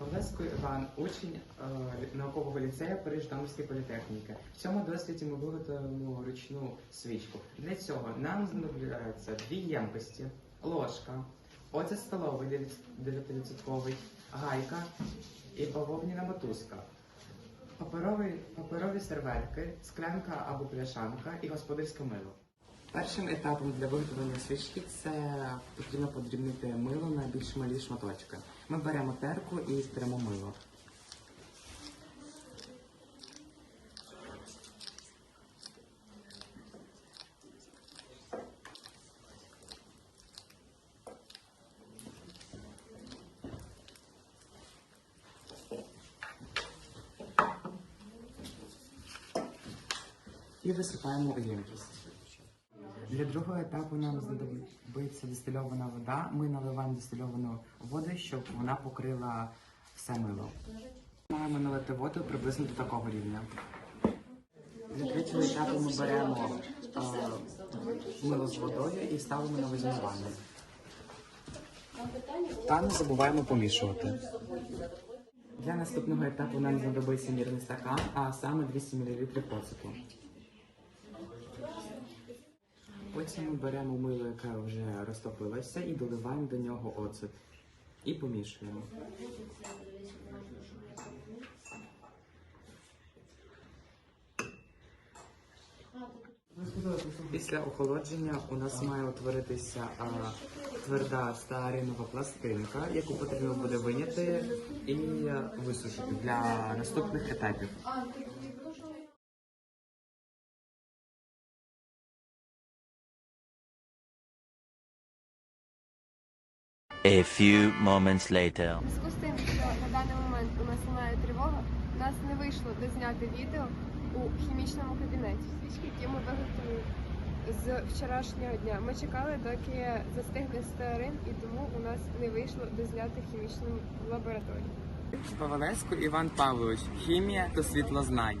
Павлеско Іван, учень е, наукового ліцею Париж-Житомирської політехніки. В цьому досліді ми виготовимо ручну свічку. Для цього нам знадобляться дві ємкості, ложка, оцет столовий 9%, гайка і бавовняна мотузка. Паперові, паперові серветки, склянка або пляшанка і господарське мило. Першим етапом для виготовлення свічки це потрібно подрібнити мило на більш малі шматочки. Ми беремо терку і стримо мило. І висипаємо у ємкість. Для другого етапу нам знадобиться дистильована вода. Ми наливаємо дистильовану воду, щоб вона покрила все мило. Маємо налити воду приблизно до такого рівня. Для третього етапу ми беремо е, мило з водою і ставимо на визмивання. Та не забуваємо помішувати. Для наступного етапу нам знадобиться мірний стакан, а саме 200 мл оцету. Потім беремо мило, яке вже розтопилося, і доливаємо до нього оцет. І помішуємо. Після охолодження у нас має утворитися а, тверда стеаринова пластинка, яку потрібно буде виняти і висушити для наступних етапів. A few moments later. У зв'язку з тим, що на даний момент у нас немає тривога, у нас не вийшло дозняти відео у хімічному кабінеті. Свічки, які ми виготовили з вчорашнього дня. Ми чекали, доки застигне стеарин, і тому у нас не вийшло дозняти хімічну лабораторію. Павелецько Іван Павлович, хімія та світлознань.